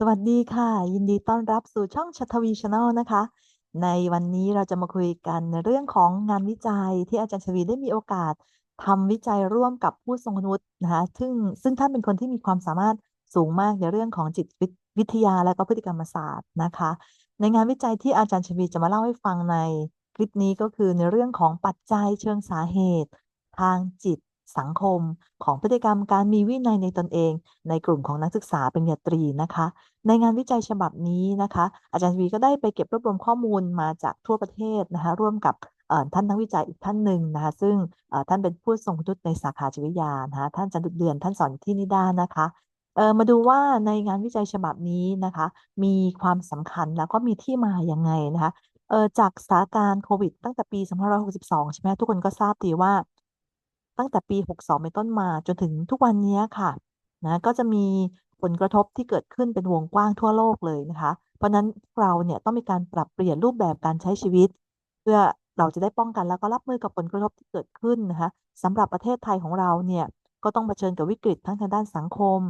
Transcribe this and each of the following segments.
สวัสดีค่ะ ยินดีต้อนรับสู่ช่องชัทวีชาแนลนะคะ ในวันนี้เราจะมาคุยกันในเรื่องของงานวิจัยที่อาจารย์ชวีได้มีโอกาสทำวิจัยร่วมกับผู้ทรงคุณวุฒินะคะซึ่งซึ่งท่านเป็นคนที่มีความสามารถสูงมากในเรื่องของจิตวิทยาและก็พฤติกรรมศาสตร์นะคะ ในงานวิจัยที่อาจารย์ชวีจะมาเล่าให้ฟังในคลิปนี้ก็คือในเรื่องของปัจจัยเชิงสาเหตุ ทางจิต สังคมของพฤติกรรมการมีวินัยในตนเอง ในกลุ่มของนักศึกษาปริญญาตรีนะคะ ในงานวิจัยฉบับนี้นะคะ อาจารย์วีก็ได้ไปเก็บรวบรวมข้อมูลมาจากทั่วประเทศนะคะ ร่วมกับท่านนักวิจัยอีกท่านหนึ่งนะคะ ซึ่งท่านเป็นผู้ทรงคุณวุฒิในสาขาจิตวิทยานะคะท่านจันทุเดือน ท่านสอนที่นิด้านะคะมาดูว่าในงานวิจัยฉบับนี้นะคะ มีความสำคัญแล้วก็มีที่มาอย่างไงนะคะจากสถานการณ์โควิดตั้งแต่ปี 2562 ใช่ไหมทุกคนก็ทราบดีว่า ตั้งแต่ปี 62 เป็นต้นมาจนถึงทุกวันนี้ค่ะนะก็จะมีผลกระทบที่เกิดขึ้นเป็นวงกว้างทั่วโลกเลยนะคะ เพราะนั้นเราเนี่ยต้องมีการปรับเปลี่ยนรูปแบบการใช้ชีวิต เพื่อเราจะได้ป้องกันแล้วก็รับมือกับผลกระทบที่เกิดขึ้นนะคะสำหรับประเทศไทยของเราเนี่ยก็ต้องเผชิญกับวิกฤตทั้งทางด้านสังคม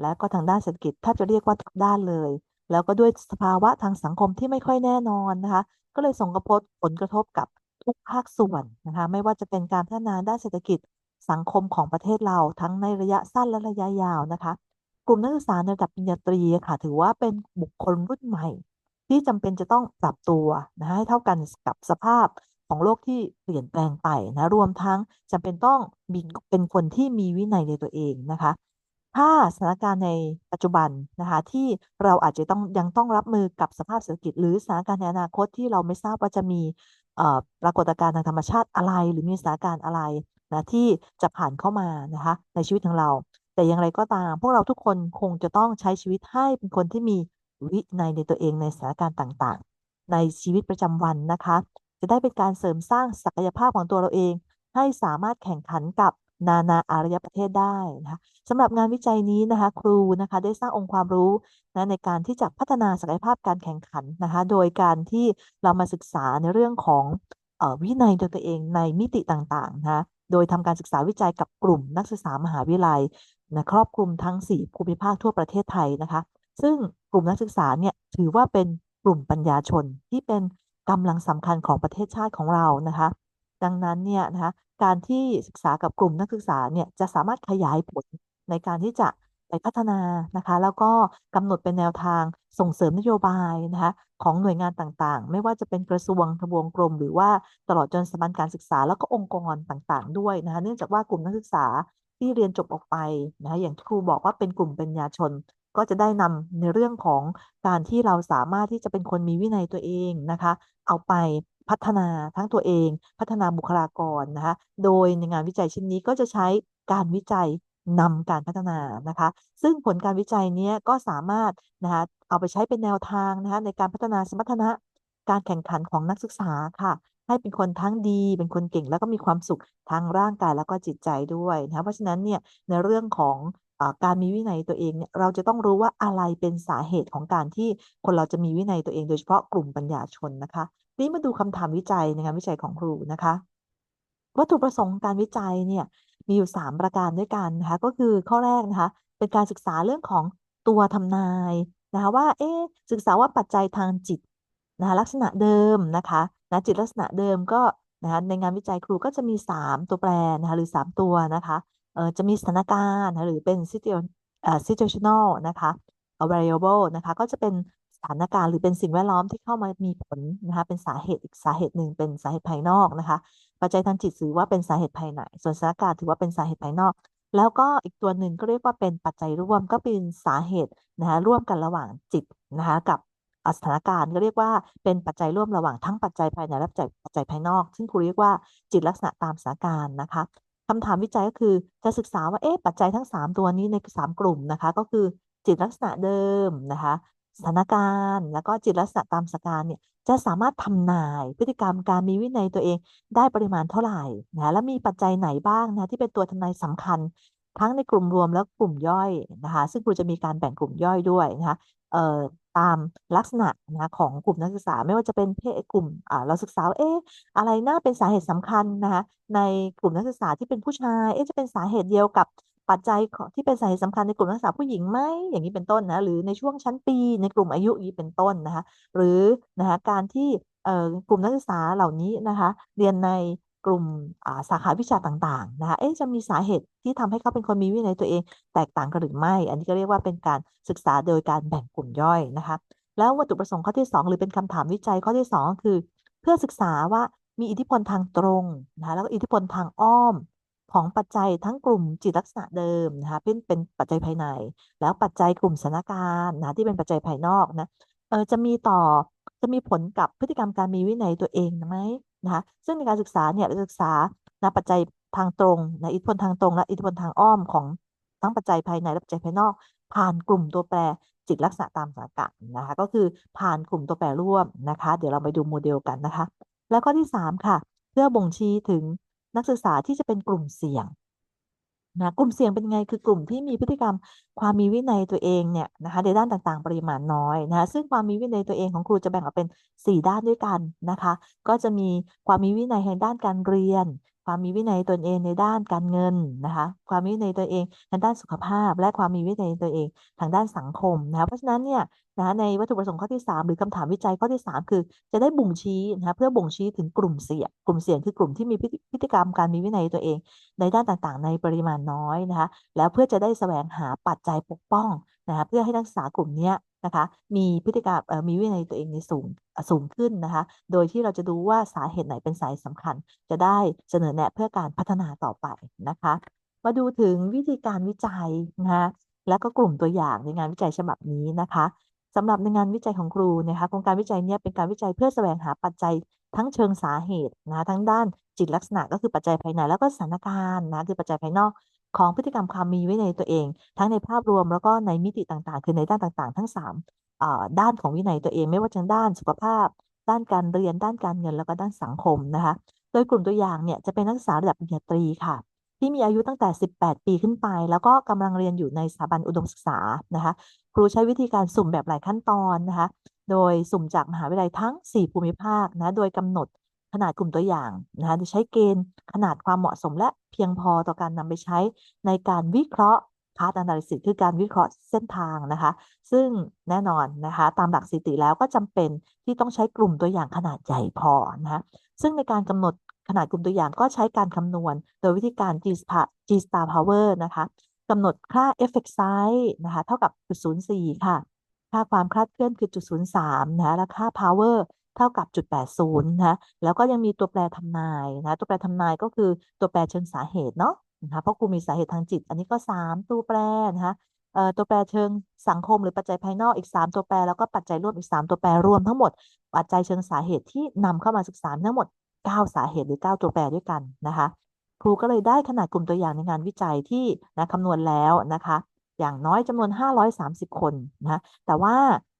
และก็ทางด้านเศรษฐกิจถ้าจะเรียกว่าทุกด้านเลย แล้วก็ด้วยสภาวะทางสังคมที่ไม่ค่อยแน่นอนนะคะ ก็เลยส่งกระทบผลกระทบกับทุกภาคส่วนนะคะ ไม่ว่าจะเป็นการพัฒนาด้านเศรษฐกิจ สังคมของประเทศเราทั้งในระยะสั้นและระยะยาวนะคะ กลุ่มนักศึกษาในระดับปริญญาตรีค่ะ ถือว่าเป็นบุคคลรุ่นใหม่ ที่จำเป็นจะต้องปรับตัวนะให้เท่ากันกับสภาพของโลกที่เปลี่ยนแปลงไปนะรวมทั้งจำเป็นต้องมีเป็นคนที่มีวินัยในตัวเองนะคะ ถ้าสถานการณ์ในปัจจุบันนะคะที่เราอาจจะต้องยังต้องรับมือกับสภาพเศรษฐกิจ หรือสถานการณ์ในอนาคตที่เราไม่ทราบว่าจะมีปรากฏการณ์ทางธรรมชาติอะไร หรือมีสถานการณ์อะไร นะที่จะผ่านเข้ามานะคะในชีวิตของเรา แต่อย่างไรก็ตาม พวกเราทุกคนคงจะต้องใช้ชีวิตให้เป็นคนที่มีวินัยในตัวเองในสถานการณ์ต่างๆ ในชีวิตประจำวันนะคะ จะได้เป็นการเสริมสร้างศักยภาพของตัวเราเอง ให้สามารถแข่งขันกับนานาอารยประเทศได้นะคะสำหรับงานวิจัยนี้นะคะ ครูนะคะได้สร้างองค์ความรู้นะในการที่จะพัฒนาศักยภาพการแข่งขันนะคะ โดยการที่เรามาศึกษาในเรื่องของวินัยตัวเองในมิติต่างๆนะคะ โดยทำการศึกษาวิจัยกับกลุ่มนักศึกษามหาวิทยาลัยนะครอบคลุมทั้ง 4 ภูมิภาคทั่วประเทศไทยนะคะ ซึ่งกลุ่มนักศึกษาเนี่ยถือว่าเป็นกลุ่มปัญญาชนที่เป็นกำลังสำคัญของประเทศชาติของเรานะคะ ดังนั้นเนี่ยนะคะการที่ศึกษากับกลุ่มนักศึกษาเนี่ยจะสามารถขยายผลในการที่จะ ไปพัฒนานะคะ แล้วก็กำหนดเป็นแนวทางส่งเสริมนโยบายนะคะของหน่วยงานต่างๆ ไม่ว่าจะเป็นกระทรวงทบวงกรม หรือว่าตลอดจนสถาบันการศึกษา แล้วก็องค์กรต่างๆ ด้วยนะคะเนื่องจากว่ากลุ่มนักศึกษาที่เรียนจบออกไปนะคะอย่างครูบอกว่าเป็นกลุ่มปัญญาชน ก็จะได้นำในเรื่องของการที่เราสามารถที่จะเป็นคนมีวินัยตัวเองนะคะ เอาไปพัฒนาทั้งตัวเอง พัฒนาบุคลากรนะคะ โดยในงานวิจัยชิ้นนี้ก็จะใช้การวิจัย นำการพัฒนานะคะ ซึ่งผลการวิจัยนี้ก็สามารถนะคะเอาไปใช้เป็นแนวทางนะคะในการพัฒนาสมรรถนะการแข่งขันของนักศึกษาค่ะ ให้เป็นคนทั้งดี เป็นคนเก่งแล้วก็มีความสุขทางร่างกายแล้วก็จิตใจด้วยนะะเพราะฉะนั้นเนี่ยในเรื่องของอการมีวินัยตัวเองเนี่ยเราจะต้องรู้ว่าอะไรเป็นสาเหตุของการที่คนเราจะมีวินัยตัวเอง โดยเฉพาะกลุ่มปัญญาชนนะคะนี่มาดูคำถามวิจัยในงานวิจัยของครูนะคะ วัตถุประสงค์การวิจัยเนี่ย มีอยู่ 3 ประการด้วยกันนะคะก็คือข้อแรกนะคะเป็นการศึกษาเรื่องของตัวทำนายนะคะว่าเอ๊ศึกษาว่าปัจจัยทางจิตนะคะลักษณะเดิมนะคะนะจิตลักษณะเดิมก็นะคะในงานวิจัยครูก็จะมี 3 ตัวแปรนะคะหรือ 3 ตัวนะคะเออจะมีสถานการณ์หรือเป็น situational นะคะ variable นะคะก็จะเป็น ถานการณ์หรือเป็นสิ่งแวดล้อมที่เข้ามามีผลนะคะเป็นสาเหตุอีกสาเหตุหนึ่งเป็นสาเหตุภายนอกนะคะ ปัจจัยทางจิตถือว่าเป็นสาเหตุภายในส่วนสถานการณ์ถือว่าเป็นสาเหตุภายนอก แล้วก็อีกตัวหนึ่งก็เรียกว่าเป็นปัจจัยร่วมก็เป็นสาเหตุนะคะร่วมกันระหว่างจิตนะคะกับสถานการณ์ก็เรียกว่าเป็นปัจจัยร่วมระหว่างทั้งปัจจัยภายในและปัจจัยภายนอก ซึ่งครูเรียกว่าจิตลักษณะตามสถานการณ์นะคะคำถามวิจัยก็คือจะศึกษาว่าเอ๊ะปัจจัยทั้ง 3 ตัวนี้ใน 3 กลุ่มนะคะ ก็คือจิตลักษณะเดิมนะคะ สถานการณ์ แล้วก็จิตลักษณะตามสการ์เนี่ยจะสามารถทำนายพฤติกรรมการมีวินัยตัวเองได้ปริมาณเท่าไหร่นะและมีปัจจัยไหนบ้างนะที่เป็นตัวทำนายสำคัญ ทั้งในกลุ่มรวมและกลุ่มย่อยนะคะ ซึ่งครูจะมีการแบ่งกลุ่มย่อยด้วยนะคะเอ่อตามลักษณะนะของกลุ่มนักศึกษาไม่ว่าจะเป็นเพศกลุ่มเราศึกษาเอ๊ะอะไรน่าเป็นสาเหตุสำคัญนะคะในกลุ่มนักศึกษาที่เป็นผู้ชายเอ๊ะจะเป็นสาเหตุเดียวกับ ปัจจัยของที่เป็นสาเหตุสำคัญในกลุ่มนักศึกษาผู้หญิงไหมอย่างนี้เป็นต้นนะหรือในช่วงชั้นปีในกลุ่มอายุอย่างนี้เป็นต้นนะคะ หรือนะคะการที่กลุ่มนักศึกษาเหล่านี้นะคะเรียนในกลุ่มสาขาวิชาต่างๆนะคะเอ๊ะจะมีสาเหตุที่ทำให้เขาเป็นคนมีวินัยตัวเองแตกต่างกันหรือไม่ อันนี้ก็เรียกว่าเป็นการศึกษาโดยการแบ่งกลุ่มย่อยนะคะแล้ววัตถุประสงค์ข้อที่ 2 หรือเป็นคำถามวิจัยข้อที่2ก็คือ เพื่อศึกษาว่ามีอิทธิพลทางตรงนะคะแล้วก็อิทธิพลทางอ้อม ของปัจจัยทั้งกลุ่มจิตลักษณะเดิมนะคะเป็นเป็นปัจจัยภายใน แล้วปัจจัยกลุ่มสถานการณ์นะที่เป็นปัจจัยภายนอกนะเออจะมีต่อจะมีผลกับพฤติกรรมการมีวินัยตัวเองไหมนะคะซึ่งในการศึกษาเนี่ยเราศึกษานะปัจจัยทางตรงนะอิทธิพลทางตรง และอิทธิพลทางอ้อมของทั้งปัจจัยภายในและปัจจัยภายนอก ผ่านกลุ่มตัวแปรจิตลักษณะตามสถานการณ์นะคะก็คือผ่านกลุ่มตัวแปรร่วมนะคะ เดี๋ยวเราไปดูโมเดลกันนะคะ แล้วข้อที่ 3 ค่ะ เพื่อบ่งชี้ถึง นักศึกษาที่จะเป็นกลุ่มเสี่ยงนะกลุ่มเสี่ยงเป็นไงคือกลุ่มที่มีพฤติกรรมความมีวินัยตัวเองเนี่ยนะคะในด้านต่างๆ ปริมาณน้อยนะะซึ่งความมีวินัยตัวเองของครูจะแบ่งออกเป็น 4 ด้านด้วยกันนะคะ ก็จะมีความมีวินัยในด้านการเรียน ความมีวินัยตนเองในด้านการเงินนะคะความมีวินัยตัวเองทางด้านสุขภาพ และความมีวินัยตัวเองทางด้านสังคมนะคะเพราะฉะนั้นเนี่ยนะคะในวัตถุประสงค์ข้อที่ 3 หรือคำถามวิจัยข้อที่ 3 คือ จะได้บ่งชี้นะคะเพื่อบ่งชี้ถึงกลุ่มเสี่ยงกลุ่มเสี่ยงคือกลุ่มที่มีพฤติกรรมการมีวินัยตัวเอง ในด้านต่างๆ ในปริมาณน้อยนะคะแล้วเพื่อจะได้แสวงหาปัจจัยปกป้องนะคะเพื่อให้นักศึกษากลุ่มนี้นะคะ มีพฤติกรรมมีวินัยตัวเองในสูงสูงขึ้นนะคะ โดยที่เราจะดูว่าสาเหตุไหนเป็นสาเหตุสำคัญ จะได้เสนอแนะเพื่อการพัฒนาต่อไปนะคะ มาดูถึงวิธีการวิจัยนะคะและก็กลุ่มตัวอย่างในงานวิจัยฉบับนี้นะคะสำหรับในงานวิจัยของครูนะคะโครงการวิจัยนี้เป็นการวิจัยเพื่อแสวงหาปัจจัยทั้งเชิงสาเหตุนะทั้งด้านจิตลักษณะก็คือปัจจัยภายในแล้วก็สถานการณ์นะคือปัจจัยภายนอก ของพฤติกรรมความมีไว้ในตัวเอง ทั้งในภาพรวมแล้วก็ในมิติต่างๆ คือในด้านต่างๆ ทั้ง3ด้านของวินัยตัวเองไม่ว่าจะด้านสุขภาพ ด้านการเรียน ด้านการเงินแล้วก็ด้านสังคมนะคะ โดยกลุ่มตัวอย่างเนี่ยจะเป็นนักศึกษาระดับปริญญาตรีค่ะ ที่มีอายุตั้งแต่ 18 ปีขึ้นไป แล้วก็กำลังเรียนอยู่ในสถาบันอุดมศึกษานะคะ ครูใช้วิธีการสุ่มแบบหลายขั้นตอนนะคะ โดยสุ่มจากมหาวิทยาลัยทั้ง 4 ภูมิภาคนะโดยกำหนด ขนาดกลุ่มตัวอย่างนะคะโดยใช้เกณฑ์ขนาดความเหมาะสมและเพียงพอต่อการนำไปใช้ในการวิเคราะห์พาร์ตอนาลิซิคือการวิเคราะห์เส้นทางนะคะ ซึ่งแน่นอนนะคะ ตามหลักสถิติแล้วก็จำเป็นที่ต้องใช้กลุ่มตัวอย่างขนาดใหญ่พอนะคะซึ่งในการกำหนดขนาดกลุ่มตัวอย่างก็ใช้การคำนวณ โดยวิธีการ G star G star power นะคะกำหนดค่า effect size นะคะ เท่ากับจุดศูนย์สี่ค่ะ ค่าความคลาดเคลื่อนคือจุดศูนย์สามนะและค่า power เท่ากับจุดแปดศูนย์นะแล้วก็ยังมีตัวแปรทำนายนะตัวแปรทำนายก็คือตัวแปรเชิงสาเหตุเนาะนะคะเพราะครูมีสาเหตุทางจิต อันนี้ก็สามตัวแปรนะคะเอ่อตัวแปรเชิงสังคมหรือปัจจัยภายนอกอีก 3 ตัวแปรแล้วก็ปัจจัยร่วมอีก 3 ตัวแปรรวมทั้งหมด ปัจจัยเชิงสาเหตุที่นำเข้ามาศึกษาทั้งหมด 9 สาเหตุหรือ 9 ตัวแปรด้วยกันนะคะครูก็เลยได้ขนาดกลุ่มตัวอย่างในงานวิจัยที่นะคำนวณแล้วนะคะ อย่างน้อยจำนวน 530 คนนะแต่ว่า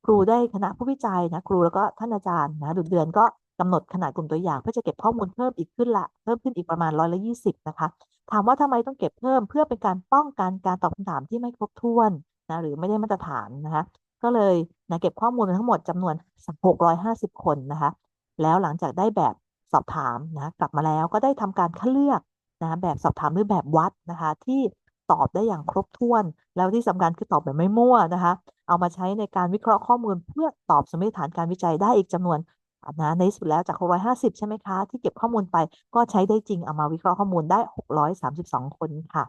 ครูได้คณะผู้วิจัยนะครูแล้วก็ท่านอาจารย์นะดุเดือนก็กำหนดขนาดกลุ่มตัวอย่าง เพื่อจะเก็บข้อมูลเพิ่มอีกขึ้นละเพิ่มขึ้นอีกประมาณร้อยละยี่สิบนะคะถามว่าทำไมต้องเก็บเพิ่มเพื่อเป็นการป้องกันการตอบคำถามที่ไม่ครบถ้วนนะหรือไม่ได้มาตรฐานนะคะก็เลยนะเก็บข้อมูลทั้งหมดจำนวน 650 คนนะคะแล้วหลังจากได้แบบสอบถามนะกลับมาแล้วก็ได้ทำการคัดเลือกนะแบบสอบถามหรือแบบวัดนะคะที่ ตอบได้อย่างครบถ้วน แล้วที่สำคัญคือตอบแบบไม่มั่วนะคะ เอามาใช้ในการวิเคราะห์ข้อมูลเพื่อตอบสมมติฐานการวิจัยได้อีกจำนวนนะในสุดแล้วจาก 650 ใช่ไหมคะ ที่เก็บข้อมูลไปก็ใช้ได้จริงเอามาวิเคราะห์ข้อมูลได้ 632 คนค่ะ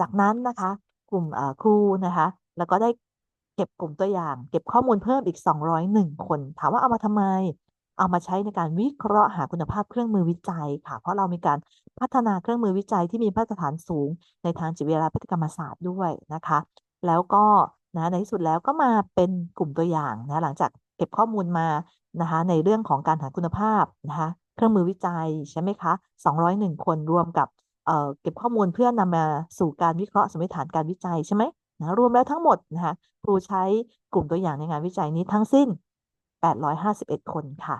จากนั้นนะคะกลุ่มครูนะคะ แล้วก็ได้เก็บกลุ่มตัวอย่าง เก็บข้อมูลเพิ่มอีก 201 คน ถามว่าเอามาทำไม เอามาใช้ในการวิเคราะห์หาคุณภาพเครื่องมือวิจัยค่ะ เพราะเรามีการพัฒนาเครื่องมือวิจัยที่มีมาตรฐานสูง ในทางจิตวิทยาพฤติกรรมศาสตร์ด้วยนะคะ แล้วก็นะในที่สุดแล้วก็มาเป็นกลุ่มตัวอย่างนะหลังจากเก็บข้อมูลมานะคะในเรื่องของการหาคุณภาพนะคะเครื่องมือวิจัยใช่ไหมคะ 201 คนรวมกับเเก็บข้อมูลเพื่อนำมาสู่การวิเคราะห์สมมติฐานการวิจัยใช่ไหมนะรวมแล้วทั้งหมดนะคะครูใช้กลุ่มตัวอย่างในงานวิจัยนี้ทั้งสิ้น 851 คนค่ะ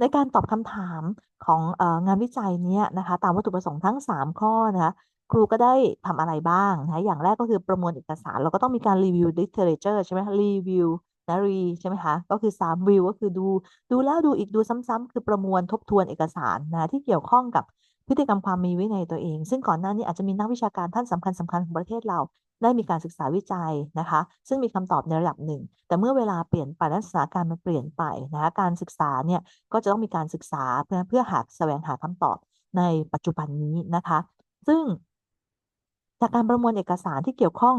ในการตอบคำถามของงานวิจัยนี้นะคะ ตามวัตถุประสงค์ทั้ง 3 ข้อนะคะครูก็ได้ทำอะไรบ้างนะอย่างแรกก็คือประมวลเอกสาร เราก็ต้องมีการรีวิว literature ใช่ไหมรีวิวนะรีใช่ไหมคะ ก็คือ3วิวก็คือดู ดูแล้วดูอีกดูซ้ำๆคือประมวลทบทวนเอกสารนะที่เกี่ยวข้องกับพฤติกรรมความมีวินัยตัวเอง ซึ่งก่อนหน้านี้อาจจะมีนักวิชาการท่านสำคัญสำคัญของประเทศเรา ได้มีการศึกษาวิจัยนะคะ ซึ่งมีคำตอบในระดับหนึ่ง แต่เมื่อเวลาเปลี่ยนไปและสถานการณ์มันเปลี่ยนไปนะคะการศึกษาเนี่ยก็จะต้องมีการศึกษาเพื่อเพื่อหาแสวงหาคำตอบในปัจจุบันนี้นะคะ ซึ่งจากการประมวลเอกสารที่เกี่ยวข้อง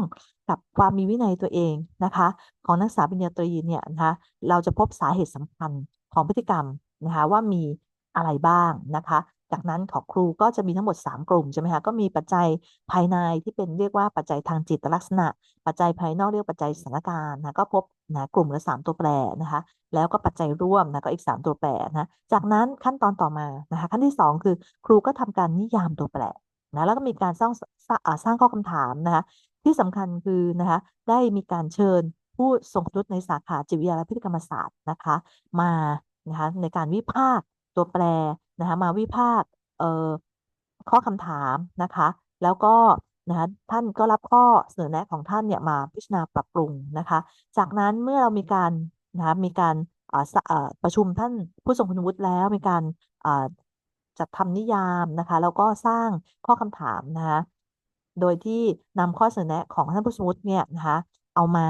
กับความมีวินัยตัวเองนะคะ ของนักศึกษาปริญญาตรีเนี่ยนะคะเราจะพบสาเหตุสำคัญของพฤติกรรมนะคะว่ามีอะไรบ้างนะคะ จากนั้นของครูก็จะมีทั้งหมด 3 กลุ่มใช่ไหมคะก็มีปัจจัยภายในที่เป็นเรียกว่าปัจจัยทางจิตลักษณะ ปัจจัยภายนอกเรียกปัจจัยสถานการณ์นะก็พบนะกลุ่มละ 3 ตัวแปรนะคะ แล้วก็ปัจจัยร่วมนะก็อีก 3 ตัวแปรนะจากนั้นขั้นตอนต่อมานะคะขั้นที่ 2 คือครูก็ทำการนิยามตัวแปรนะแล้วก็มีการสร้างสร้างางข้อคำถามนะคะที่สำคัญคือนะคะได้มีการเชิญผู้ทรงคุณวุฒิในสาขาจิตวิทยาและพฤติกรรมศาสตร์นะคะ มานะคะในการวิพากษ์ตัวแปร นะคะมาวิพากษ์เอ่อข้อคำถามนะคะ แล้วก็นะคะท่านก็รับข้อเสนอแนะของท่านเนี่ยมาพิจารณาปรับปรุงนะคะ จากนั้นเมื่อเรามีการนะคะมีการประชุมท่านผู้ทรงคุณวุฒิแล้วมีการจัดทำนิยามนะคะแล้วก็สร้างข้อคำถามนะคะโดยที่นำข้อเสนอแนะของท่านผู้สมุติเนี่ยนะคะเอามา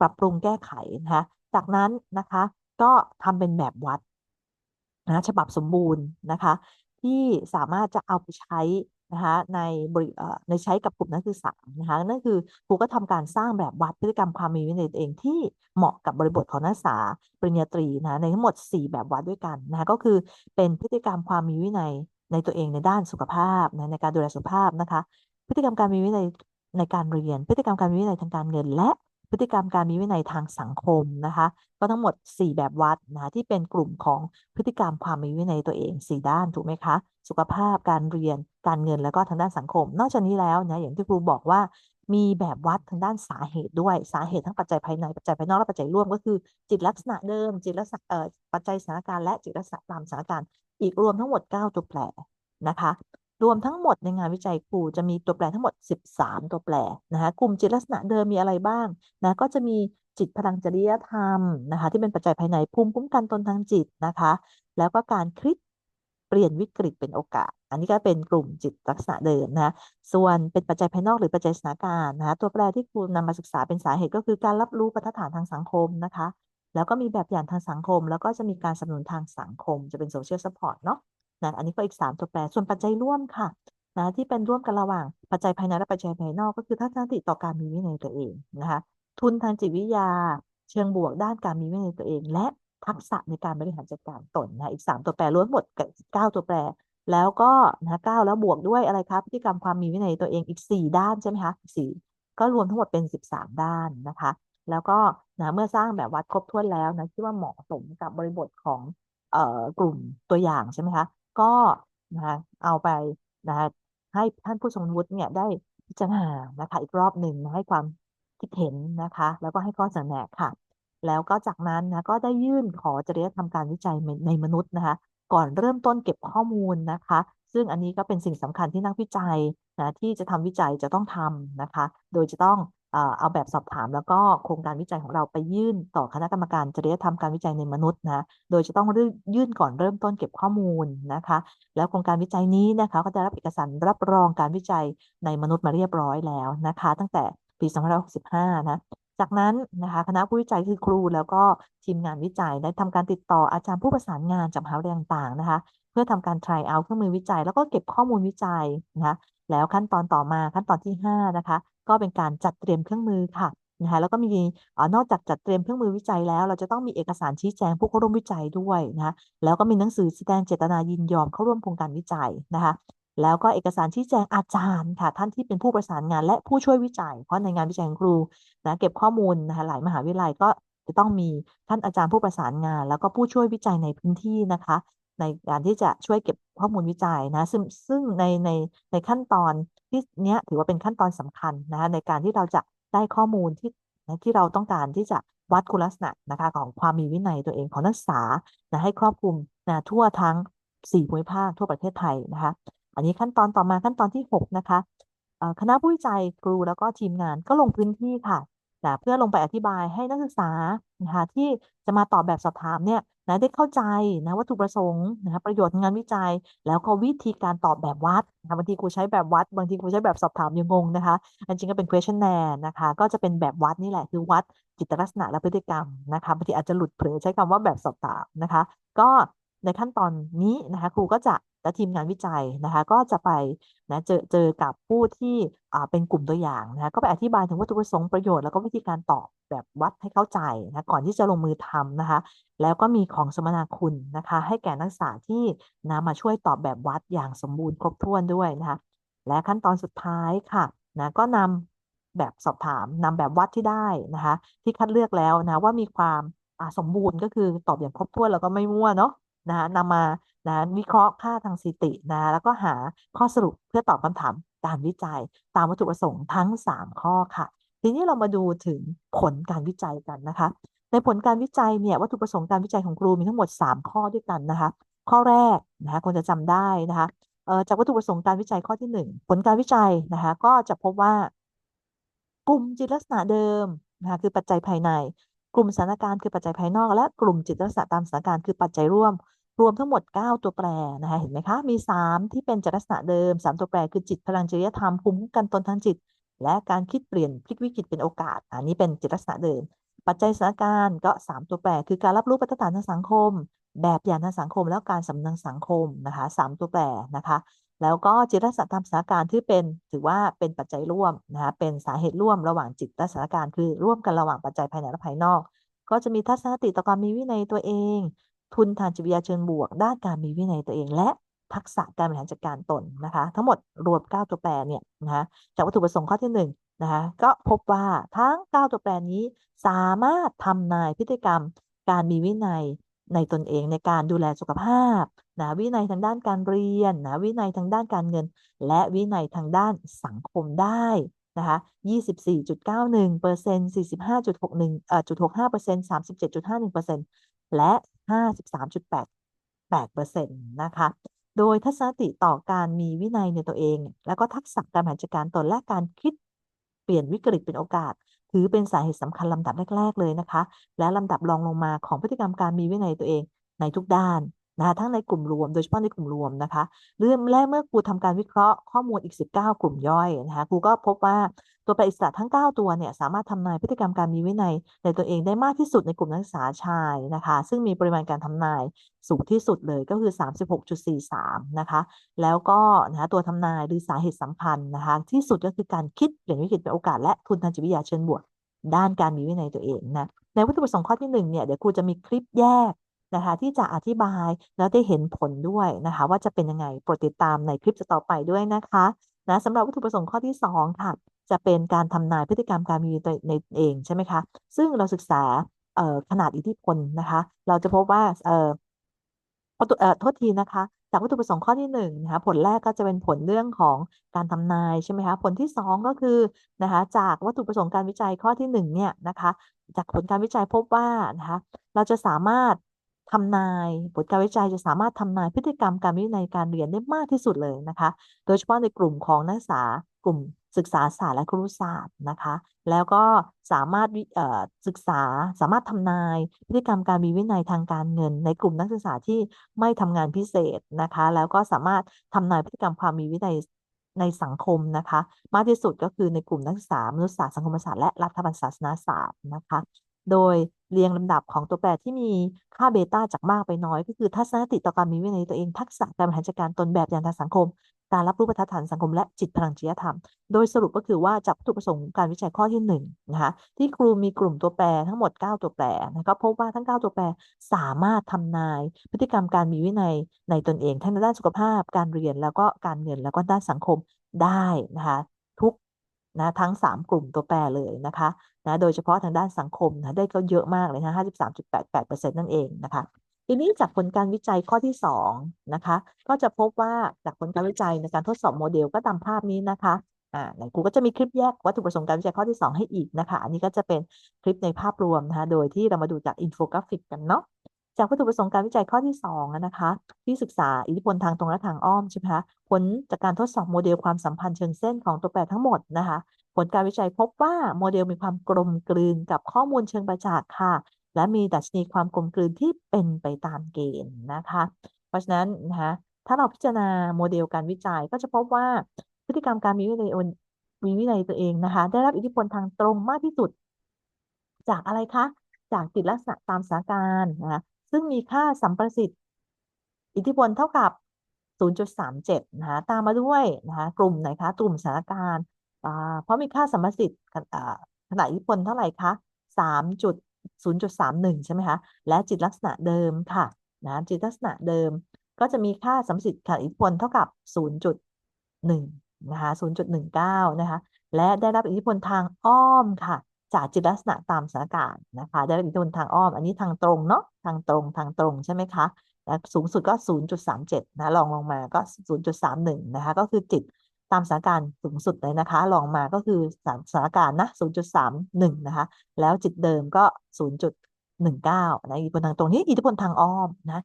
ปรับปรุงแก้ไขนะคะจากนั้นนะคะก็ทำเป็นแบบวัด นะฉบับสมบูรณ์นะคะ ที่สามารถจะเอาไปใช้นะคะในบริในใช้กับกลุ่มนักศึกษานะคะนั่นคือครูก็ทำการสร้างแบบวัดพฤติกรรมความมีวินัยตัวเองที่เหมาะกับบริบทของนักศึกษาปริญญาตรีนะในทั้งหมด 4 แบบวัดด้วยกันนะคะก็คือเป็นพฤติกรรมความมีวินัยในตัวเองในด้านสุขภาพนะในการดูแลสุขภาพนะคะ พฤติกรรมการมีวินัยในการเรียน พฤติกรรมการมีวินัยทางการเงิน และ พฤติกรรมการมีวินัยทางสังคมนะคะ ก็ทั้งหมด 4 แบบวัดนะที่เป็นกลุ่มของพฤติกรรมความมีวินัยตัวเอง 4 ด้านถูกไหมคะ สุขภาพการเรียนการเงินแล้วก็ทางด้านสังคม นอกจากนี้แล้วนะอย่างที่ครูบอกว่ามีแบบวัดทางด้านสาเหตุด้วยสาเหตุทั้งปัจจัยภายในปัจจัยภายนอกและปัจจัยร่วมก็คือ จิตลักษณะเดิม จิตลักษณะเอ่อปัจจัยสถานการณ์และจิตลักษณะตามสถานการณ์อีกรวมทั้งหมด 9 ตัวแปรนะคะ รวมทั้งหมดในงานวิจัยครูจะมีตัวแปรทั้งหมด 13 ตัวแปรนะคะกลุ่มจิตลักษณะเดิมมีอะไรบ้างนะก็จะมีจิตพลังจริยธรรมนะคะที่เป็นปัจจัยภายในภูมิคุ้มกันตนทางจิตนะคะ แล้วก็การคิดเปลี่ยนวิกฤตเป็นโอกาส อันนี้ก็เป็นกลุ่มจิตลักษณะเดิมนะ ส่วนเป็นปัจจัยภายนอกหรือปัจจัยสถานการณ์นะคะตัวแปรที่ครูนำมาศึกษาเป็นสาเหตุก็คือการรับรู้ปัจฐานทางสังคมนะคะ แล้วก็มีแบบอย่างทางสังคม แล้วก็จะมีการสนับสนุนทางสังคม จะเป็นโซเชียลซัพพอร์ตเนาะ นะอันนี้ก็อีก 3 ตัวแปร ส่วนปัจจัยร่วมค่ะนะที่เป็นร่วมกันระหว่างปัจจัยภายในและปัจจัยภายนอก ก็คือทัศนคติต่อการมีวินัยตัวเองนะคะทุนทางจิตวิทยา เชิงบวกด้านการมีวินัยตัวเอง และทักษะในการบริหารจัดการตนนะอีก 3 ตัวแปรล้วนหมด9ตัวแปร แล้วก็นะเก้าแล้วบวกด้วยอะไรครับพฤติกรรมความมีวินัยตัวเองอีก 4 ด้านใช่ไหมคะสี่ก็รวมทั้งหมดเป็น 13 ด้านนะคะ แล้วก็นะเมื่อสร้างแบบวัดครบถ้วนแล้วนะที่ว่าเหมาะสมกับบริบทของเอ่อกลุ่มตัวอย่างใช่ไหมคะ ก็นะคะเอาไปนะคะให้ท่านผู้ทรงวุฒิเนี่ยได้พิจารณานะคะอีกรอบหนึ่งนะให้ความคิดเห็นนะคะ แล้วก็ให้ข้อเสนอค่ะ แล้วก็จากนั้นนะก็ได้ยื่นขอจริยธรรมการวิจัยในมนุษย์นะคะ ก่อนเริ่มต้นเก็บข้อมูลนะคะ ซึ่งอันนี้ก็เป็นสิ่งสำคัญที่นักวิจัยนะที่จะทำวิจัยจะต้องทำนะคะ โดยจะต้อง เอาแบบสอบถามแล้วก็โครงการวิจัยของเราไปยื่นต่อคณะกรรมการจริยธรรมการวิจัยในมนุษย์นะ โดยจะต้องยื่นก่อนเริ่มต้นเก็บข้อมูลนะคะ แล้วโครงการวิจัยนี้นะคะก็จะรับเอกสารรับรองการวิจัยในมนุษย์มาเรียบร้อยแล้วนะคะ ตั้งแต่ปี2565 นะ จากนั้นนะคะคณะผู้วิจัยคือครู แล้วก็ทีมงานวิจัยได้ทำการติดต่ออาจารย์ผู้ประสานงานจากมหาวิทยาลัยต่างๆนะคะ เพื่อทำการ try out เครื่องมือวิจัย แล้วก็เก็บข้อมูลวิจัยนะคะแล้วขั้นตอนต่อมาขั้นตอนที่ 5 นะคะ ก็เป็นการจัดเตรียมเครื่องมือค่ะนะคะแล้วก็มีอนอกจากจัดเตรียมเครื่องมือวิจัยแล้ว เราจะต้องมีเอกสารชี้แจงผู้เข้าร่วมวิจัยด้วยนะคะแล้วก็มีหนังสือแสดงเจตนายินยอมเข้าร่วมโครงการวิจัยนะคะแล้วก็เอกสารชี้แจงอาจารย์ค่ะ ท่านที่เป็นผู้ประสานงานและผู้ช่วยวิจัย เพราะในงานวิจัยของครูนะเก็บข้อมูลนะคะหลายมหาวิทยาลัยก็จะต้องมีท่านอาจารย์ผู้ประสานงาน แล้วก็ผู้ช่วยวิจัยในพื้นที่นะคะ ในการที่จะช่วยเก็บข้อมูลวิจัยนะซึ่งซึ่งในในในขั้นตอน ที่เนี้ยถือว่าเป็นขั้นตอนสำคัญนะคะในการที่เราจะได้ข้อมูลที่ที่เราต้องการที่จะวัดคุณลักษณะนะคะของความมีวินัยตัวเองของนักศึกษานะให้ครอบคลุมนะทั่วทั้ง4ภูมิภาคทั่วประเทศไทยนะคะอันนี้ขั้นตอนต่อมาขั้นตอนที่ 6 นะคะคณะผู้วิจัยครูแล้วก็ทีมงานก็ลงพื้นที่ค่ะนะเพื่อลงไปอธิบายให้นักศึกษานะคะที่จะมาตอบแบบสอบถามเนี่ย นะได้เข้าใจนะวัตถุประสงค์นะคะประโยชน์งานวิจัย แล้วก็วิธีการตอบแบบวัดนะบางทีครูใช้แบบวัด บางทีครูใช้แบบสอบถามยังงงนะคะอันจริงก็เป็น questionnaire นะคะ ก็จะเป็นแบบวัดนี่แหละคือวัดจิตลักษณะและพฤติกรรมนะคะบางทีอาจจะหลุดเผลอใช้คำว่าแบบสอบถามนะคะ ก็ในขั้นตอนนี้นะคะครูก็จะ และทีมงานวิจัยนะคะก็จะไปนะเจอเจอกับผู้ที่เป็นกลุ่มตัวอย่างนะคะก็ไปอธิบายถึงวัตถุประสงค์ประโยชน์แล้วก็วิธีการตอบแบบวัดให้เข้าใจนะก่อนที่จะลงมือทำนะคะ แล้วก็มีของสมนาคุณนะคะ ให้แก่นักศึกษาที่นะมาช่วยตอบแบบวัดอย่างสมบูรณ์ครบถ้วนด้วยนะคะ และขั้นตอนสุดท้ายค่ะนะก็นำแบบสอบถามนำแบบวัดที่ได้นะคะ ที่คัดเลือกแล้วนะว่ามีความสมบูรณ์ก็คือตอบอย่างครบถ้วนแล้วก็ไม่มั่วเนาะนะคะนำมา นะวิเคราะห์ค่าทางสถิตินะแล้วก็หาข้อสรุปเพื่อตอบคำถามการวิจัย ตามวัตถุประสงค์ทั้ง 3 ข้อค่ะ ทีนี้เรามาดูถึงผลการวิจัยกันนะคะ ในผลการวิจัยเนี่ยวัตถุประสงค์การวิจัยของครูมีทั้งหมด 3 ข้อด้วยกันนะคะ ข้อแรกนะคะควรจะจำได้นะคะเจากวัตถุประสงค์การวิจัยข้อที่ 1 ผลการวิจัยนะคะก็จะพบว่ากลุ่มจิตลักษณะเดิมนะคะคือปัจจัยภายใน กลุ่มสถานการณ์คือปัจจัยภายนอก และกลุ่มจิตลักษณะตามสถานการณ์คือปัจจัยร่วม รวมทั้งหมด 9 ตัวแปรนะคะเห็นไหมคะ มี 3 ที่เป็นจิตลักษณะเดิม 3 ตัวแปรคือจิตพลังจริยธรรมภูมิคุ้มกันตนทางจิต และการคิดเปลี่ยนพลิกวิกฤตเป็นโอกาส อันนี้เป็นจิตลักษณะเดิม ปัจจัยสถานการณ์ก็ 3 ตัวแปรคือการรับรู้ปัจจัยทางสังคม แบบอย่างทางสังคม แล้วการสำนึกสังคมนะคะ3ตัวแปรนะคะแล้วก็จิตลักษณะตามสถานการณ์ที่เป็นถือว่าเป็นปัจจัยร่วมนะคะเป็นสาเหตุร่วมระหว่างจิตและสถานการณ์คือร่วมกันระหว่างปัจจัยภายในและภายนอก ก็จะมีทัศนคติต่อการมีวินัยตัวเอง ทุนทางจิตวิทยาเชิงบวก ด้านการมีวินัยตัวเอง และทักษะการบริหารจัดการตนนะคะ ทั้งหมดรวม 9 ตัวแปรเนี่ยนะคะจากวัตถุประสงค์ข้อที่ 1 นะคะ ก็พบว่าทั้ง 9 ตัวแปรนี้สามารถทำนายพฤติกรรม การมีวินัยในตนเองในการดูแลสุขภาพนะวินัยทางด้านการเรียนนะวินัยทางด้านการเงิน และวินัยทางด้านสังคมได้นะคะ24.91เปอร์เซ็นต์45.61เอ่อ6 5เปอร์เซ็นต์37.51เปอร์เซ็นต์และ53.88เปอร์เซ็นต์นะคะ โดยทัศนคติต่อการมีวินัยในตัวเอง แล้วก็ทักษะการบริหารจัดการตนและการคิดเปลี่ยนวิกฤตเป็นโอกาส ถือเป็นสาเหตุสำคัญลำดับแรก ๆ เลยนะคะ และลำดับรองลงมาของพฤติกรรมการมีวินัยตัวเองในทุกด้านนะคะทั้งในกลุ่มรวม โดยเฉพาะในกลุ่มรวมนะคะ เรื่องแรกเมื่อครูทำการวิเคราะห์ข้อมูลอีก 19 กลุ่มย่อยนะคะครูก็พบว่า ตัวแปรอิสระทั้ง 9 ตัวเนี่ยสามารถทำนายพฤติกรรมการมีวินัยในตัวเองได้มากที่สุดในกลุ่มนักศึกษาชายนะคะ ซึ่งมีปริมาณการทำนายสูงที่สุดเลยก็คือ 36.43 นะคะ แล้วก็นะคะตัวทำนายหรือสาเหตุสำคัญนะคะ ที่สุดก็คือการคิดเปลี่ยนวิกฤตเป็นโอกาสและทุนทางจิตวิทยาเชิงบวกด้านการมีวินัยตัวเองนะในวัตถุประสงค์ข้อที่ 1 เนี่ยเดี๋ยวครูจะมีคลิปแยกนะคะที่จะอธิบายแล้วได้เห็นผลด้วยนะคะ ว่าจะเป็นยังไงโปรดติดตามในคลิปต่อไปด้วยนะคะนะสำหรับวัตถุประสงค์ข้อที่ 2 ค่ะ จะเป็นการทำนายพฤติกรรมการมีตัวในเองใช่ไหมคะ ซึ่งเราศึกษาขนาดอิทธิพลนะคะ เราจะพบว่าเออโทษทีนะคะ จากวัตถุประสงค์ข้อที่1นนะคะผลแรกก็จะเป็นผลเรื่องของการทำนายใช่ไหมคะผลที่ 2 ก็คือนะคะจากวัตถุประสงค์การวิจัยข้อที่1เนี่ยนะคะจากผลการวิจัยพบว่านะคะเราจะสามารถทำนายผลการวิจัยจะสามารถทำนายพฤติกรรมการวินัยการเรียนได้มากที่สุดเลยนะคะ โดยเฉพาะในกลุ่มของนักศึกษากลุ่ม ศึกษาศาสตร์และครุศาสตร์นะคะ แล้วก็สามารถศึกษาสามารถทำนายพฤติกรรมการมีวินัยทางการเงิน ในกลุ่มนักศึกษาที่ไม่ทำงานพิเศษนะคะ แล้วก็สามารถทำนายพฤติกรรมความมีวินัยในสังคมนะคะ มากที่สุดก็คือในกลุ่มนักศึกษามนุษยศาสตร์สังคมศาสตร์และรัฐบาลศาสนาศาสตร์นะคะ โดยเรียงลำดับของตัวแปรที่มีค่าเบต้าจากมากไปน้อย ก็คือทัศนคติต่อการมีวินัยตัวเองทักษะการบริหารจัดการตนแบบอย่างทางสังคม การรับรู้ประทัดฐานสังคมและจิตพลังจริยธรรม โดยสรุปก็คือว่าจากวัตถุประสงค์การวิจัยข้อที่1นนะคะที่ครูมีกลุ่มตัวแปรทั้งหมด 9 ตัวแปรนะคะพบว่าทั้ง 9 ตัวแปรสามารถทำนาย พฤติกรรมการมีวินัยในตนเอง ทั้งในด้านสุขภาพ การเรียนแล้วก็การเงินแล้วก็ด้านสังคมได้นะคะทุกนะทั้ง 3 กลุ่มตัวแปรเลยนะคะนะโดยเฉพาะทางด้านสังคมนะได้ก็เยอะมากเลยนะ53.88%นั่นเองนะคะ ทีนี้จากผลการวิจัยข้อที่2นะคะ ก็จะพบว่าจากผลการวิจัยในการทดสอบโมเดลก็ตามภาพนี้นะคะอ่าไหนครูก็จะมีคลิปแยกวัตถุประสงค์การวิจัยข้อที่ 2 ให้อีกนะคะ อันนี้ก็จะเป็นคลิปในภาพรวมนะคะ โดยที่เรามาดูจากอินโฟกราฟิกกันเนาะจากวัตถุประสงค์การวิจัยข้อที่2นะคะ ที่ศึกษาอิทธิพลทางตรงและทางอ้อมใช่ไหมคะผลจากการทดสอบโมเดลความสัมพันธ์เชิงเส้นของตัวแปรทั้งหมดนะคะ ผลการวิจัยพบว่าโมเดลมีความกลมกลืนกับข้อมูลเชิงประจักษ์ค่ะ และมีดัชนีความกลมกลืนที่เป็นไปตามเกณฑ์นะคะ เพราะฉะนั้นนะคะถ้าเราพิจารณาโมเดลการวิจัยก็จะพบว่าพฤติกรรมการมีวินัยมีวินัยตัวเองนะคะ ได้รับอิทธิพลทางตรงมากที่สุด จากอะไรคะ จากจิตลักษณะตามสถานการณ์นะคะซึ่งมีค่าสัมประสิทธิ์ อิทธิพลเท่ากับ 0.37 นะคะตามมาด้วยนะคะกลุ่มไหนคะกลุ่มสถานการณ์เพราะมีค่าสัมประสิทธิ์ขนาดอิทธิพลเท่าไหร่คะ 0.31 ใช่ไหมคะ และจิตลักษณะเดิมค่ะนะจิตลักษณะเดิมก็จะมีค่าสัมประสิทธิ์ขาดอิทธิพลเท่ากับ 0.1 นะคะ 0.19 นะคะ และได้รับอิทธิพลทางอ้อมค่ะ จากจิตลักษณะตามสถานการณ์นะคะ ได้รับอิทธิพลทางอ้อม อันนี้ทางตรงเนาะ ทางตรง ทางตรงใช่ไหมคะและสูงสุดก็ 0.37 นะ ลองลงมาก็ 0.31 นะคะ ก็คือจิต ตามสถานการณ์สูงสุดเลยนะคะลองมาก็คือสถานการณ์นะ 0.31 นะคะ แล้วจิตเดิมก็ 0.19 นะอิทธิพลทางตรงนี้อิทธิพลทางอ้อมนะ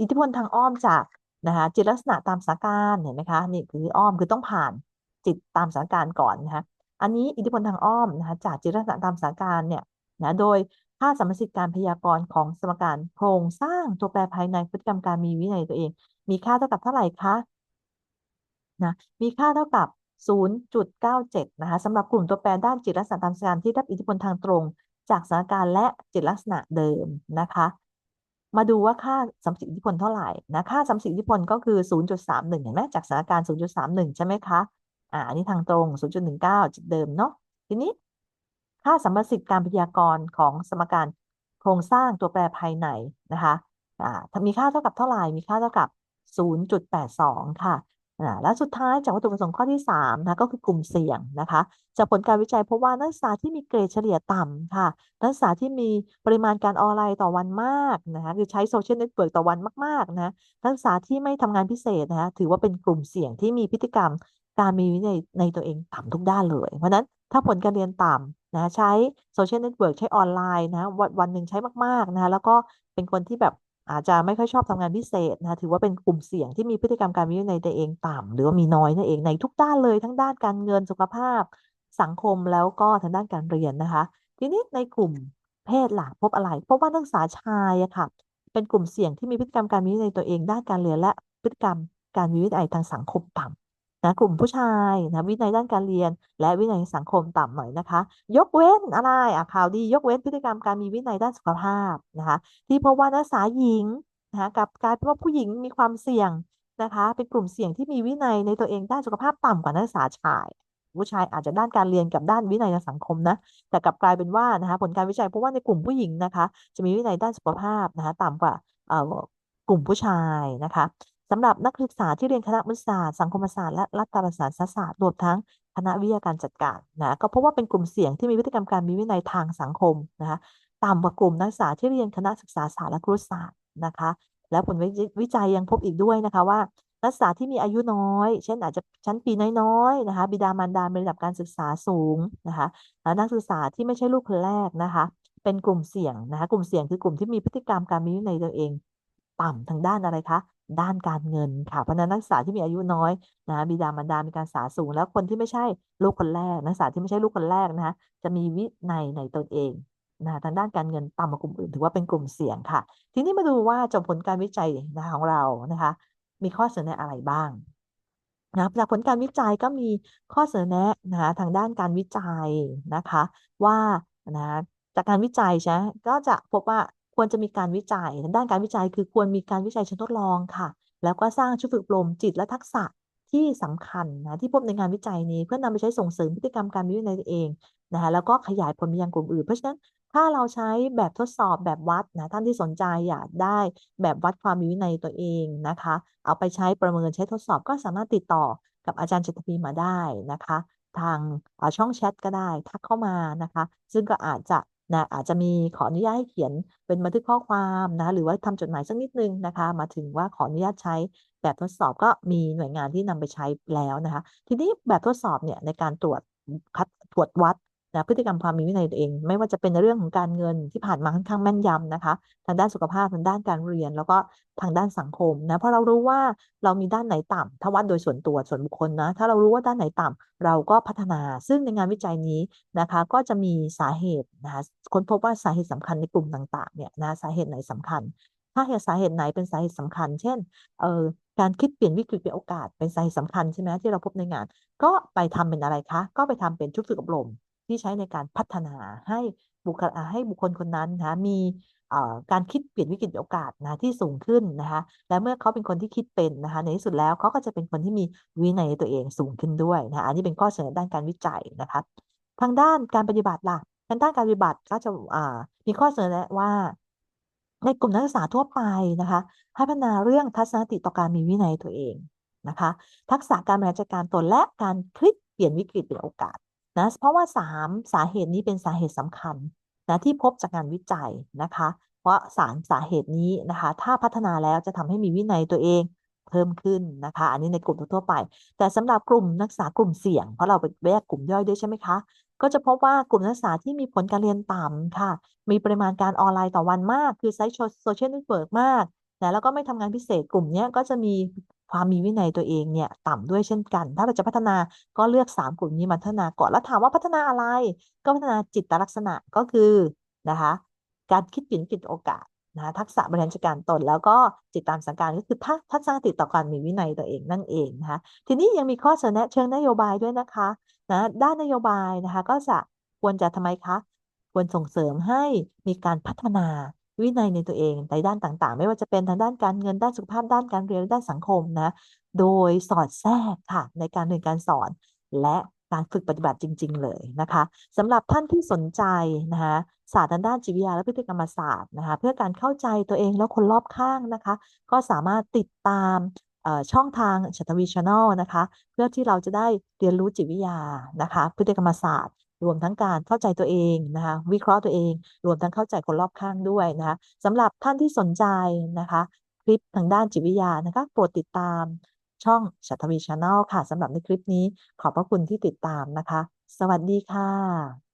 อิทธิพลทางอ้อมจากนะคะจิตลักษณะตามสถานการณ์เห็นไหมคะนี่คืออ้อมคือต้องผ่านจิตตามสถานการณ์ก่อนนะคะอันนี้อิทธิพลทางอ้อมนะคะจากจิตลักษณะตามสถานการณ์เนี่ยนะโดยค่าสมประสิทธิการพยากรณ์ของสมการโครงสร้างตัวแปรภายในพฤติกรรมการมีวินัยตัวเอง มีค่าเท่ากับเท่าไหร่คะ นะมีค่าเท่ากับ 0.97 นะคะสำหรับกลุ่มตัวแปรด้านจิตลักษณะตามสถานที่รับอิทธิพลทางตรง จากสถานการณ์และจิตลักษณะเดิมนะคะ มาดูว่าค่าสัมสิทธิอิทธิพลเท่าไหร่นะค่าสัมสิทธิอิทธิพลก็คือ 0.31 เห็นไหมจากสถานการณ์ 0.31 ใช่ไหมคะอ่าอันนี้ทางตรง 0.19จุดเดิมเนาะทีนี้ ค่าสัมประสิทธิ์การพยากรณ์ของสมการโครงสร้างตัวแปรภายในนะคะอ่ามีค่าเท่ากับเท่าไหร่มีค่าเท่ากับ 0.82 ค่ะ และสุดท้ายจากวัตถุประสงค์ข้อที่3นะก็คือกลุ่มเสี่ยงนะคะจากผลการวิจัยพบว่านักศึกษาที่มีเกรดเฉลี่ยต่ำค่ะ นักศึกษาที่มีปริมาณการออนไลน์ต่อวันมากนะคะคือใช้โซเชียลเน็ตเวิร์กต่อวันมากๆนะนักศึกษาที่ไม่ทำงานพิเศษนะคะถือว่าเป็นกลุ่มเสี่ยงที่มีพฤติกรรม การมีวินัยในตัวเองต่ำทุกด้านเลย เพราะนั้นถ้าผลการเรียนต่ำนะใช้โซเชียลเน็ตเวิร์กใช้ออนไลน์นะวันวันหนึ่งใช้มากๆนะแล้วก็เป็นคนที่แบบ อาจจะไม่ค่อยชอบทำงานพิเศษนะถือว่าเป็นกลุ่มเสี่ยงที่มีพฤติกรรมการวินัยตัวเองต่ำหรือว่ามีน้อยนั่นเองในทุกด้านเลยทั้งด้านการเงินสุขภาพ สังคมแล้วก็ทางด้านการเรียนนะคะ ทีนี้ในกลุ่มเพศหลักพบอะไรพบว่านักศึกษาชายอะค่ะ เป็นกลุ่มเสี่ยงที่มีพฤติกรรมการวินัยตัวเองด้านการเรียนและพฤติกรรมการวินัยทางสังคมต่ำ นะกลุ่มผู้ชายนะวินัยด้านการเรียน และวินัยสังคมต่ำหน่อยนะคะ ยกเว้นอะไรอะข่าวดียกเว้นพฤติกรรมการมีวินัยด้านสุขภาพนะคะ ที่เพราะว่านักศึกษาหญิงนะคะกับกลายเป็นว่าผู้หญิงมีความเสี่ยงนะคะ เป็นกลุ่มเสี่ยงที่มีวินัยในตัวเองด้านสุขภาพต่ำกว่านักศึกษาชายผู้ชายอาจจะด้านการเรียนกับด้านวินัยในสังคมนะ แต่กลับกลายเป็นว่านะคะผลการวิจัยพบว่าในกลุ่มผู้หญิงนะคะ จะมีวินัยด้านสุขภาพนะคะต่ำกว่ากลุ่มผู้ชายนะคะ สำหรับนักศึกษาที่เรียนคณะมนุษยศาสตร์สังคมศาสตร์และรัฐประศาสตร์ศาสตร์รวมทั้งคณะวิทยาการจัดการนะก็เพราะว่าเป็นกลุ่มเสี่ยงที่มีพฤติกรรมการมีวินัยทางสังคมนะคะต่ำกว่ากลุ่มนักศึกษาที่เรียนคณะศึกษาศาสตร์และครุศาสตร์นะคะ แล้วผลวิจัยยังพบอีกด้วยนะคะว่านักศึกษาที่มีอายุน้อย เช่นอาจจะชั้นปีน้อยๆนะคะ บิดามารดามีระดับการศึกษาสูงนะคะและนักศึกษาที่ไม่ใช่ลูกคนแรกนะคะ เป็นกลุ่มเสี่ยงนะคะ กลุ่มเสี่ยงคือกลุ่มที่มีพฤติกรรมการมีวินัยตัวเอง ต่ำทางด้านอะไรคะ ด้านการเงินค่ะเพราะนั้นนักศึกษาที่มีอายุน้อยนะบิดามารดามีการศึกษาสูง แล้วคนที่ไม่ใช่ลูกคนแรก นักศึกษาที่ไม่ใช่ลูกคนแรกนะคะจะมีวินัยในตนเองนะทางด้านการเงินต่ำกว่ากลุ่มอื่นถือว่าเป็นกลุ่มเสี่ยงค่ะ ทีนี้มาดูว่าจบผลการวิจัยนะของเรานะคะ มีข้อเสนออะไรบ้างนะจากผลการวิจัยก็มีข้อเสนอแนะนะทางด้านการวิจัยนะคะ ว่านะจากการวิจัยใช่ก็จะพบว่า ควรจะมีการวิจัยด้านการวิจัยคือควรมีการวิจัยเชิงทดลองค่ะ แล้วก็สร้างชุดฝึกอบรมจิตและทักษะที่สำคัญนะที่พบในงานวิจัยนี้เพื่อนำไปใช้ส่งเสริมพฤติกรรมการมีวินัยตัวเองนะคะแล้วก็ขยายผลไปยังกลุ่มอื่น เพราะฉะนั้นถ้าเราใช้แบบทดสอบแบบวัดนะท่านที่สนใจอยากได้แบบวัดความมีวินัยตัวเองนะคะ เอาไปใช้ประเมินใช้ทดสอบก็สามารถติดต่อกับอาจารย์เจตพีมาได้นะคะ ทางช่องแชทก็ได้ทักเข้ามานะคะ ซึ่งก็อาจจะ นะอาจจะมีขออนุญาตให้เขียนเป็นบันทึกข้อความนะหรือว่าทำจดหมายสักนิดนึงนะคะ มาถึงว่าขออนุญาตใช้แบบทดสอบก็มีหน่วยงานที่นำไปใช้แล้วนะคะ ทีนี้แบบทดสอบเนี่ยในการตรวจคัดตรวจวัด นะพฤติกรรมความมีวินัยตัวเอง ไม่ว่าจะเป็นในเรื่องของการเงินที่ผ่านมาค่อนข้างแม่นยำนะคะ ทางด้านสุขภาพทางด้านการเรียน แล้วก็ทางด้านสังคมนะเพราะเรารู้ว่าเรามีด้านไหนต่ำถ้าวัดโดยส่วนตัวส่วนบุคคลนะถ้าเรารู้ว่าด้านไหนต่ำเราก็พัฒนาซึ่งในงานวิจัยนี้นะคะ ก็จะมีสาเหตุนะคะค้นพบว่าสาเหตุสำคัญในกลุ่มต่างๆเนี่ยนะสาเหตุไหนสำคัญ ถ้าเหตุสาเหตุไหนเป็นสาเหตุสำคัญ เช่นเอ่อการคิดเปลี่ยนวิกฤตเป็นโอกาสเป็นสาเหตุสำคัญใช่ไหมที่เราพบในงาน ก็ไปทำเป็นอะไรคะ ก็ไปทำเป็นชุดฝึกอบรม ที่ใช้ในการพัฒนาให้บุคลาให้บุคคลคนนั้นนะคะมีการคิดเปลี่ยนวิกฤตเป็นโอกาสนะที่สูงขึ้นนะคะและเมื่อเขาเป็นคนที่คิดเป็นนะคะในที่สุดแล้วเขาก็จะเป็นคนที่มีวินัยในตัวเองสูงขึ้นด้วยนะคะอันนี้เป็นข้อเสนอด้านการวิจัยนะคะทางด้านการปฏิบัติล่ะทางด้านการปฏิบัติก็จะมีข้อเสนอแนะว่า ในกลุ่มนักศึกษาทั่วไปนะคะให้พัฒนาเรื่องทัศนคติต่อการมีวินัยตัวเองนะคะ ทักษะการบริหารจัดการตนและการคลิกเปลี่ยนวิกฤตเป็นโอกาส นะเพราะว่า 3 สาเหตุนี้เป็นสาเหตุสำคัญนะที่พบจากงานวิจัยนะคะ เพราะสารสาเหตุนี้นะคะ ถ้าพัฒนาแล้วจะทำให้มีวินัยตัวเองเพิ่มขึ้นนะคะ อันนี้ในกลุ่มทั่วไป แต่สำหรับกลุ่มนักศึกษากลุ่มเสี่ยง เพราะเราไปแยกกลุ่มย่อยด้วยใช่ไหมคะ ก็จะพบว่ากลุ่มนักศึกษาที่มีผลการเรียนต่ำค่ะ มีปริมาณการออนไลน์ต่อวันมาก คือใช้โซเชียลเน็ตเวิร์กมากนะแล้วก็ไม่ทำงานพิเศษกลุ่มนี้ก็จะมี ความมีวินัยตัวเองเนี่ยต่ำด้วยเช่นกัน ถ้าเราจะพัฒนาก็เลือก 3 กลุ่มนี้มาพัฒนาก่อนแล้วถามว่าพัฒนาอะไร ก็พัฒนาจิตลักษณะก็คือนะคะการคิดเปลี่ยนปิดโอกาสนะทักษะบริหารจัดการตน แล้วก็จิตตามสังการก็คือทัศนคติต่อการมีวินัยตัวเองนั่นเองนะคะทีนี้ยังมีข้อเสนอเชิงนโยบายด้วยนะคะนะด้านนโยบายนะคะก็จะควรจะทำไมคะควรส่งเสริมให้มีการพัฒนา วินัยในตัวเองในด้านต่างๆ ไม่ว่าจะเป็นทางด้านการเงินด้านสุขภาพด้านการเรียนด้านสังคมนะ โดยสอดแทรกค่ะในการเรียนการสอน และการฝึกปฏิบัติจริง ๆ เลยนะคะสำหรับท่านที่สนใจนะคะศาสตร์ด้านจิตวิทยาและพฤติกรรมศาสตร์นะคะเพื่อการเข้าใจตัวเองแล้วคนรอบข้างนะคะ ก็สามารถติดตามช่องทางชัตวีช n นอลนะคะ เพื่อที่เราจะได้เรียนรู้จิตวิทยานะคะ พฤติกรรมศาสตร์ รวมทั้งการเข้าใจตัวเองนะคะวิเคราะห์ตัวเอง รวมทั้งเข้าใจคนรอบข้างด้วยนะคะสำหรับท่านที่สนใจนะคะคลิปทางด้านจิตวิทยานะคะโปรดติดตามช่องชัตวีชาแนลค่ะสำหรับในคลิปนี้ขอบพระคุณที่ติดตามนะคะ สวัสดีค่ะ